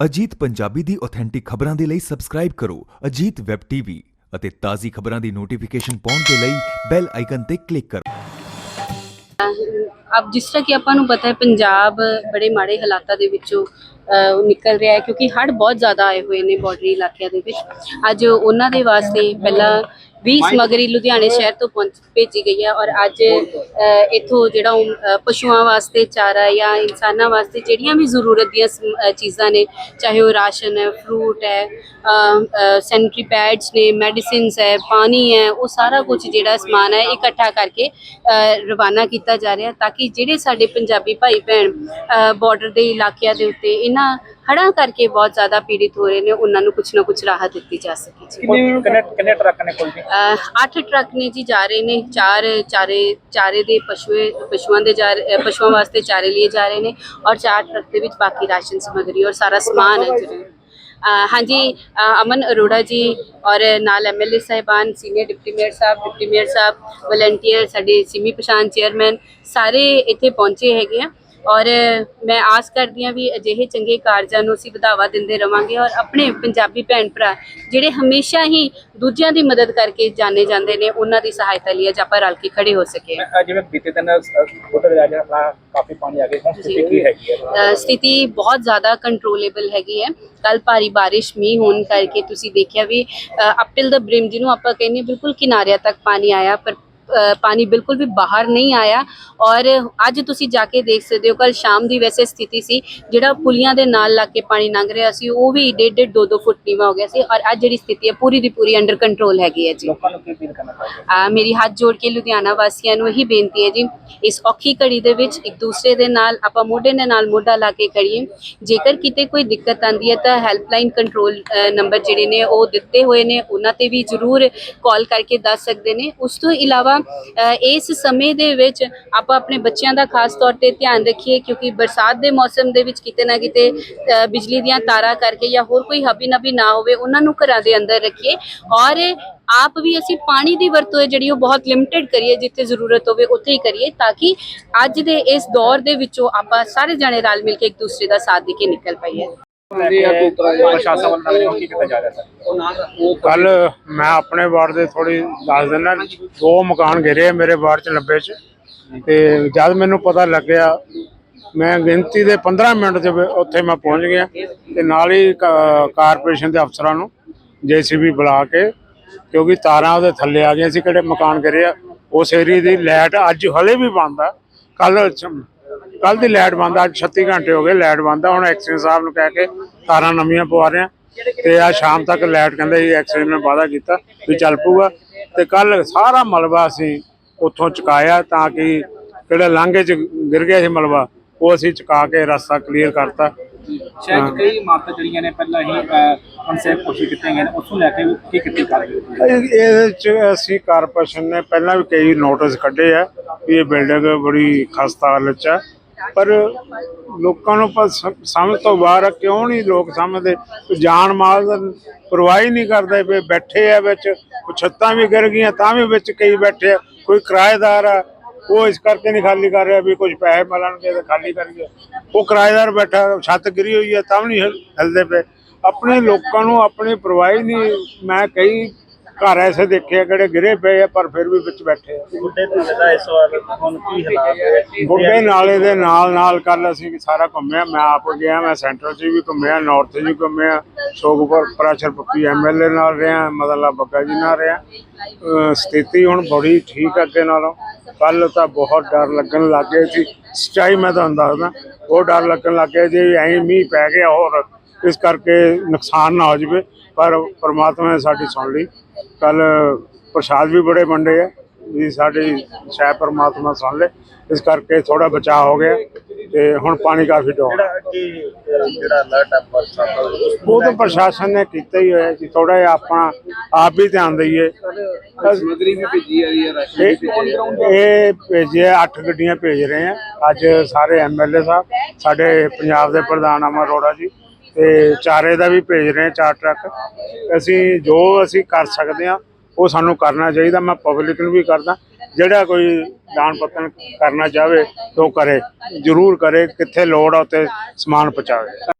ਅਜੀਤ ਪੰਜਾਬੀ ਦੀ authentic ਖਬਰਾਂ ਦੇ ਲਈ ਸਬਸਕ੍ਰਾਈਬ ਕਰੋ ਅਜੀਤ ਵੈਬ ਟੀਵੀ ਅਤੇ ਤਾਜ਼ੀ ਖਬਰਾਂ ਦੀ ਨੋਟੀਫਿਕੇਸ਼ਨ ਪਾਉਣ ਦੇ ਲਈ ਬੈਲ ਆਈਕਨ ਤੇ ਕਲਿੱਕ ਕਰੋ। ਅਬ ਜਿਸ ਤਰ੍ਹਾਂ ਕਿ ਆਪਾਂ ਨੂੰ ਪਤਾ ਹੈ, ਪੰਜਾਬ ਬੜੇ ਮਾੜੇ ਹਾਲਾਤਾਂ ਦੇ ਵਿੱਚੋਂ ਨਿਕਲ ਰਿਹਾ ਹੈ ਕਿਉਂਕਿ ਹੜ੍ਹ ਬਹੁਤ ਜ਼ਿਆਦਾ ਆਏ ਹੋਏ ਨੇ ਬਾਰਡਰੀ ਇਲਾਕਿਆਂ ਦੇ ਵਿੱਚ। ਅੱਜ ਉਹਨਾਂ ਦੇ ਵਾਸਤੇ ਪਹਿਲਾਂ 20 ਸਮਗਰੀ ਲੁਧਿਆਣੇ ਸ਼ਹਿਰ ਤੋਂ ਪਹੁੰਚ ਭੇਜੀ ਗਈ ਹੈ ਔਰ ਅੱਜ ਇੱਥੋਂ ਜਿਹੜਾ ਪਸ਼ੂਆਂ ਵਾਸਤੇ ਚਾਰਾ ਜਾਂ ਇਨਸਾਨਾਂ ਵਾਸਤੇ ਜਿਹੜੀਆਂ ਵੀ ਜ਼ਰੂਰਤ ਦੀਆਂ ਚੀਜ਼ਾਂ ਨੇ ਚਾਹੇ ਉਹ ਰਾਸ਼ਨ ਹੈ ਫਰੂਟ ਹੈ ਸੈਨੀਟਰੀ ਪੈਡਸ ਨੇ ਮੈਡੀਸਿਨਸ ਹੈ ਪਾਣੀ ਹੈ ਉਹ ਸਾਰਾ ਕੁਝ ਜਿਹੜਾ ਸਮਾਨ ਹੈ ਇਕੱਠਾ ਕਰਕੇ ਰਵਾਨਾ ਕੀਤਾ ਜਾ ਰਿਹਾ ਤਾਂ ਕਿ ਜਿਹੜੇ ਸਾਡੇ ਪੰਜਾਬੀ ਭਾਈ ਭੈਣ ਬਾਰਡਰ ਦੇ ਇਲਾਕਿਆਂ ਦੇ ਉੱਤੇ ਇਹਨਾਂ ਹੜ੍ਹਾਂ ਕਰਕੇ ਬਹੁਤ ਜ਼ਿਆਦਾ ਪੀੜਿਤ ਹੋ ਰਹੇ ਨੇ ਉਹਨਾਂ ਨੂੰ ਕੁਝ ਨਾ ਕੁਝ ਰਾਹਤ ਦਿੱਤੀ ਜਾ ਸਕੇ ਜੀ। ਕਿੰਨੇ ਕਿੰਨੇ ਕਿੰਨੇ ਟਰੱਕ ਨੇ ਕੋਲ ਜੀ? ਅਹ ਅੱਠ ਟਰੱਕ ਨੇ ਜੀ ਜਾ ਰਹੇ ਨੇ ਚਾਰ ਚਾਰੇ ਚਾਰੇ ਦੇ ਪਸ਼ੂਏ ਪਸ਼ੂਆਂ ਦੇ ਜਾ ਰਹੇ- ਅਹ ਪਸ਼ੂਆਂ ਵਾਸਤੇ ਚਾਰੇ लिए ਜਾ ਰਹੇ ਨੇ ਔਰ ਚਾਰ ਟਰੱਕ ਦੇ ਵਿੱਚ ਬਾਕੀ ਰਾਸ਼ਨ ਸਮਗਰੀ ਔਰ ਸਾਰਾ ਸਮਾਨ ਹੈ ਜਿਹੜਾ ਅਹ ਹਾਂਜੀ ਅਹ ਅਮਨ ਅਰੋੜਾ ਜੀ ਔਰ ਨਾਲ ਐਮਐਲਏ ਸਾਹਿਬਾਨ ਸੀਨੀਅਰ ਡਿਪਟੀ ਮੇਅਰ ਸਾਹਿਬ ਡਿਪਟੀ ਮੇਅਰ ਸਾਹਿਬ ਵਲੰਟੀਅਰ ਸਾਡੇ ਸਿਮੀ ਪਛਾਣ ਚੇਅਰਮੈਨ ਸਾਰੇ ਇੱਥੇ ਪਹੁੰਚੇ ਹੈਗੇ ਆ। ਔਰ ਮੈਂ ਆਸ ਕਰਦੀ ਹਾਂ ਵੀ ਅਜਿਹੇ ਚੰਗੇ ਕਾਰਜਾਂ ਨੂੰ ਅਸੀਂ ਵਧਾਵਾ ਦਿੰਦੇ ਰਵਾਂਗੇ ਔਰ ਆਪਣੇ ਪੰਜਾਬੀ ਭੈਣ ਭਰਾ ਜਿਹੜੇ ਹਮੇਸ਼ਾ ਹੀ ਦੂਜਿਆਂ ਦੀ ਮਦਦ ਕਰਕੇ ਜਾਣੇ ਜਾਂਦੇ ਨੇ ਉਹਨਾਂ ਦੀ ਸਹਾਇਤਾ ਲਈ ਅੱਜ ਆਪਾਂ ਰਲ ਕੇ ਖੜੇ ਹੋ ਸਕੇ ਜਿਵੇਂ ਬੀਤੇ ਦਿਨ ਬੁੱਢੇ ਰਾਜ ਆਪਣਾ ਕਾਫੀ ਪਾਣੀ ਆ ਗਿਆ ਹੁਣ ਸਥਿਤੀ ਕੀ ਹੈਗੀ ਹੈ? ਸਥਿਤੀ ਬਹੁਤ ਜ਼ਿਆਦਾ ਕੰਟਰੋਲੇਬਲ ਹੈਗੀ ਹੈ। ਕੱਲ ਭਾਰੀ ਬਾਰਿਸ਼ ਮੀਂਹ ਹੋਣ ਕਰਕੇ ਤੁਸੀਂ ਦੇਖਿਆ ਵੀ ਅਪ ਟਿਲ ਦਾ ਬ੍ਰਿਮ ਜਿਹਨੂੰ ਆਪਾਂ ਕਹਿੰਦੇ ਬਿਲਕੁਲ ਕਿਨਾਰਿਆਂ ਤੱਕ ਪਾਣੀ ਆਇਆ ਪਰ ਪਾਣੀ ਬਿਲਕੁਲ ਵੀ ਬਾਹਰ ਨਹੀਂ ਆਇਆ ਔਰ ਅੱਜ ਤੁਸੀਂ ਜਾ ਕੇ ਦੇਖ ਸਕਦੇ ਹੋ ਕੱਲ ਸ਼ਾਮ ਦੀ ਵੈਸੇ ਸਥਿਤੀ ਸੀ ਜਿਹੜਾ ਪੁਲੀਆਂ ਦੇ ਨਾਲ ਲੱਗ ਕੇ ਪਾਣੀ ਲੰਘ ਰਿਹਾ ਸੀ ਉਹ ਵੀ ਡੇਢ ਡੇਢ ਦੋ ਦੋ ਫੁੱਟ ਨੀਵਾਂ ਹੋ ਗਿਆ ਸੀ ਔਰ ਅੱਜ ਜਿਹੜੀ ਸਥਿਤੀ ਹੈ ਪੂਰੀ ਦੀ ਪੂਰੀ ਅੰਡਰ ਕੰਟਰੋਲ ਹੈਗੀ ਹੈ ਜੀ। ਲੋਕਾਂ ਨੂੰ ਕੀ ਅਪੀਲ ਕਰਨਾ ਚਾਹੁੰਦੇ ਆ ਮੇਰੀ ਹੱਥ ਜੋੜ ਕੇ ਲੁਧਿਆਣਾ ਵਾਸੀਆਂ ਨੂੰ ਇਹੀ ਬੇਨਤੀ ਹੈ ਜੀ ਇਸ ਔਖੀ ਘੜੀ ਦੇ ਵਿੱਚ ਇੱਕ ਦੂਸਰੇ ਦੇ ਨਾਲ ਆਪਾਂ ਮੋਢੇ ਦੇ ਨਾਲ ਮੋਢਾ ਲਾ ਕੇ ਕਰੀਏ। ਜੇਕਰ ਕਿਤੇ ਕੋਈ ਦਿੱਕਤ ਆਂਦੀ ਹੈ ਤਾਂ ਹੈਲਪਲਾਈਨ ਕੰਟਰੋਲ ਨੰਬਰ ਜਿਹੜੇ ਨੇ ਉਹ ਦਿੱਤੇ ਹੋਏ ਨੇ ਉਹਨਾਂ ਤੇ ਵੀ ਜ਼ਰੂਰ ਕਾਲ ਕਰਕੇ ਦੱਸ ਸਕਦੇ ਨੇ। ਉਸ ਤੋਂ ਇਲਾਵਾ ਅ, ਇਸ ਸਮੇਂ ਦੇ ਵਿੱਚ ਆਪਾਂ ਆਪਣੇ ਬੱਚਿਆਂ ਦਾ ਖਾਸ ਤੌਰ ਤੇ ਧਿਆਨ ਰੱਖੀਏ ਕਿਉਂਕਿ ਬਰਸਾਤ ਦੇ ਮੌਸਮ ਦੇ ਵਿੱਚ ਕਿਤੇ ਨਾ ਕਿਤੇ ਬਿਜਲੀ ਦੀਆਂ ਤਾਰਾਂ ਕਰਕੇ ਜਾਂ ਹੋਰ ਕੋਈ ਹਬੀ ਨਬੀ ਨਾ ਹੋਵੇ ਉਹਨਾਂ ਨੂੰ ਘਰਾਂ ਦੇ ਅੰਦਰ ਰੱਖੀਏ ਔਰ ਆਪ ਵੀ ਅਸੀਂ ਪਾਣੀ ਦੀ ਵਰਤੋਂ ਹੈ ਜਿਹੜੀ ਉਹ ਬਹੁਤ ਲਿਮਟਿਡ ਕਰੀਏ ਜਿੱਥੇ ਜ਼ਰੂਰਤ ਹੋਵੇ ਉੱਥੇ ਹੀ ਕਰੀਏ ਤਾਂ ਕਿ ਅੱਜ ਦੇ ਇਸ ਦੌਰ ਦੇ ਵਿੱਚੋਂ ਆਪਾਂ ਸਾਰੇ ਜਣੇ ਰਲ ਮਿਲ ਕੇ ਇੱਕ ਦੂਸਰੇ ਦਾ ਸਾਥ ਦੇ ਕੇ ਨਿਕਲ ਪਾਈਏ। ਪ੍ਰਸ਼ਾਸਨ ਵੱਲੋਂ ਨਗਰ ਨਿਗਮ ਕੀ ਕੀਤਾ ਜਾ ਰਿਹਾ ਸਰ? ਕੱਲ ਮੈਂ ਆਪਣੇ ਵਾਰਡ ਦੇ ਥੋੜੀ ਦੱਸ ਦਿੰਦਾ ਦੋ ਮਕਾਨ ਗਿਰੇ ਆ ਮੇਰੇ ਵਾਰਡ ਚ 90 ਚ। ਤੇ ਜਦ ਮੈਨੂੰ ਪਤਾ ਲੱਗਿਆ ਮੈਂ ਗਿਣਤੀ ਦੇ 15 ਮਿੰਟ ਚ ਵੀ ਉੱਥੇ ਮੈਂ ਪਹੁੰਚ ਗਿਆ ਤੇ ਨਾਲ ਹੀ ਕਾਰਪੋਰੇਸ਼ਨ ਦੇ ਅਫਸਰਾਂ ਨੂੰ ਜੀਸੀਬੀ ਬੁਲਾ ਕੇ ਕਿਉਂਕਿ ਤਾਰਾਂ ਉਹਦੇ ਥੱਲੇ ਆ ਗਈਆਂ ਸੀ ਕਿਹੜੇ ਮਕਾਨ ਗਿਰੇ ਆ। ਉਸ ਏਰੀਏ ਦੀ ਲਾਈਟ ਅੱਜ ਹਲੇ ਵੀ ਬੰਦ ਆ। ਕੱਲ ਕੱਲ ਦੀ ਲਾਈਟ ਬੰਦ ਆ, ਅੱਜ 36 ਘੰਟੇ ਹੋ ਗਏ ਲਾਈਟ ਬੰਦ ਆ। ਹੁਣ ਐਕਸੀਅਨ ਸਾਹਿਬ ਨੂੰ ਕਹਿ ਕੇ ਤਾਰਾਂ ਨਵੀਆਂ ਪਵਾ ਰਹੇ ਆ। ਤੇ ਆ ਸ਼ਾਮ ਤੱਕ ਲਾਈਟ ਕਹਿੰਦੇ ਸੀ ਐਕਸੀਅਨ ਨੇ ਵਾਅਦਾ ਕੀਤਾ ਵੀ ਚੱਲ ਪੂਗਾ ਤੇ ਕੱਲ ਸਾਰਾ ਮਲਬਾ ਅਸੀਂ ਉੱਥੋਂ ਚੁਕਾਇਆ ਤਾਂ ਕਿ ਕਿਹੜੇ ਲਾਂਘੇ ਚ ਗਿਰ ਗਿਆ ਸੀ ਮਲਬਾ ਉਹ ਅਸੀਂ ਚੁਕਾ ਕੇ ਰਸਤਾ ਕਲੀਅਰ ਕਰਤਾ। 'ਚ ਕਈ ਇਮਾਰਤਾਂ ਜਿਹੜੀਆਂ ਨੇ ਪਹਿਲਾਂ ਹੀ ਕਨਸੈਪਟ ਕੋਸ਼ਿਸ਼ ਕੀਤੀਆਂ ਗਈਆਂ ਨੇ ਉਸ ਨੂੰ ਲੈ ਕੇ ਕੀ ਕੀਤੀ ਕਰ ਇਹਦੇ ਚ ਅਸੀਂ ਕਾਰਪੋਰੇਸ਼ਨ ਨੇ ਪਹਿਲਾਂ ਵੀ ਕਈ ਨੋਟਿਸ ਕੱਢੇ ਆ ਵੀ ਇਹ ਬਿਲਡਿੰਗ ਬੜੀ ਖਸਤਾ ਹਾਲਤ ਚ ਆ। ਪਰ ਲੋਕਾਂ ਨੂੰ ਪਰ ਸਮਝ ਤੋਂ ਬਾਹਰ ਆ, ਕਿਉਂ ਨਹੀਂ ਲੋਕ ਸਮਝਦੇ? ਜਾਨ ਮਾਲ ਦਾ ਪਰਵਾਹ ਨਹੀਂ ਕਰਦੇ ਵੀ ਬੈਠੇ ਆ ਵਿੱਚ ਛੱਤਾਂ ਵੀ ਗਿਰ ਗਈਆਂ ਤਾਂ ਵੀ ਵਿੱਚ ਕਈ ਬੈਠੇ ਆ ਕੋਈ ਕਿਰਾਏਦਾਰ ਆ ਉਹ ਇਸ ਕਰਕੇ ਨਹੀਂ ਖਾਲੀ ਕਰ ਰਿਹਾ ਵੀ ਕੁਝ ਪੈਸੇ ਮਿਲਣਗੇ ਤਾਂ ਖਾਲੀ ਕਰੀਏ। ਉਹ ਕਿਰਾਏਦਾਰ ਬੈਠਾ ਛੱਤ ਗਿਰੀ ਹੋਈ ਹੈ ਤਾਂ ਵੀ ਨਹੀਂ ਹਿਲ- ਹਿਲਦੇ ਪਏ। ਆਪਣੇ ਲੋਕਾਂ ਨੂੰ ਆਪਣੀ ਪਰਵਾਹੀ ਨਹੀਂ ਮੈਂ ਕਈ ਘਰ ਐਸੇ ਦੇਖੇ ਆ ਕਿਹੜੇ ਗਿਰੇ ਪਏ ਆ ਪਰ ਫਿਰ ਵੀ ਵਿੱਚ ਬੈਠੇ ਆ। ਬੁੱਢੇ ਨਾਲੇ ਦਾ ਇਸ ਵਾਰ ਹੁਣ ਕੀ ਹਾਲਾਤ ਹੈ ਬੁੱਢੇ ਨਾਲੇ ਦੇ ਨਾਲ ਨਾਲ ਕੱਲ ਅਸੀਂ ਸਾਰਾ ਘੁੰਮਿਆ ਮੈਂ ਆਪ ਗਿਆ ਮੈਂ ਸੈਂਟਰ 'ਚ ਵੀ ਘੁੰਮਿਆ ਨਾਰਥ 'ਚ ਵੀ ਘੁੰਮਿਆ ਸ਼ੋਗਪੁਰ ਪ੍ਰਾਸ਼ਰ ਪੱਪੀ ਐਮਐਲਏ ਨਾਲ ਰਿਹਾ ਮਦਲਾ ਬੱਗਾ ਜੀ ਨਾਲ ਰਿਹਾ। ਸਥਿਤੀ ਹੁਣ ਬੜੀ ਠੀਕ ਅੱਗੇ ਨਾਲੋਂ। ਕੱਲ ਤਾਂ ਬਹੁਤ ਡਰ ਲੱਗਣ ਲੱਗ ਸੀ ਸੱਚਾਈ ਮੈਂ ਤੁਹਾਨੂੰ ਦੱਸਦਾ ਉਹ ਡਰ ਲੱਗਣ ਲੱਗ ਜੇ ਐਂ ਮੀਂਹ ਪੈ ਗਿਆ ਹੋਰ ਇਸ ਕਰਕੇ ਨੁਕਸਾਨ ਨਾ ਹੋ ਜਾਵੇ ਪਰ ਪ੍ਰਮਾਤਮਾ ਨੇ ਸਾਡੀ ਸੁਣ ਲਈ। ਕੱਲ ਪ੍ਰਸ਼ਾਦ ਵੀ ਬੜੇ ਵੰਡੇ ਆ ਵੀ ਸਾਡੀ ਸ਼ਾਇਦ ਪ੍ਰਮਾਤਮਾ ਸੁਣ ਲੇ। ਇਸ ਕਰਕੇ ਥੋੜਾ ਬਚਾਅ ਹੋ ਗਿਆ ਤੇ ਹੁਣ ਪਾਣੀ ਕਾਫੀ ਡੋਲ ਜਿਹੜਾ ਕਿ ਅਲਰਟ ਦਾ ਉਹ ਤਾਂ ਪ੍ਰਸ਼ਾਸਨ ਨੇ ਕੀਤਾ ਹੀ ਹੋਇਆ ਜੀ ਥੋੜਾ ਜਿਹਾ ਆਪਣਾ ਆਪ ਵੀ ਧਿਆਨ ਦਈਏ। ਸਮਗਰੀ ਵੀ ਭੇਜੀ ਆ ਰਹੀ ਹੈ ਰਾਸ਼ਨ ਇਹ ਇਹ ਭੇਜੇ ਅੱਠ ਗੱਡੀਆਂ ਭੇਜ ਰਹੇ ਆ। ਅੱਜ ਸਾਰੇ ਐਮਐਲਏ ਸਾਹਿਬ ਸਾਡੇ ਪੰਜਾਬ ਦੇ ਪ੍ਰਧਾਨ ਅਮਰ ਅਰੋੜਾ ਜੀ ਤੇ ਚਾਰੇ ਦਾ ਵੀ ਭੇਜ ਰਹੇ ਚਾਰ ਟਰੱਕ। ਅਸੀਂ ਜੋ ਅਸੀਂ ਕਰ ਸਕਦੇ ਆ ਉਹ ਸਾਨੂੰ ਕਰਨਾ ਚਾਹੀਦਾ। ਮੈਂ ਪਬਲਿਕ ਨੂੰ ਵੀ ਕਰਦਾ, ਜਿਹੜਾ ਕੋਈ ਦਾਨ ਪੱਤਨ ਕਰਨਾ ਚਾਹਵੇ ਤਾਂ ਉਹ ਕਰੇ। ਜ਼ਰੂਰ ਕਰੇ, ਕਿੱਥੇ ਲੋੜ ਆ, ਉੱਥੇ ਸਮਾਨ ਪਹੁੰਚਾਵੇ।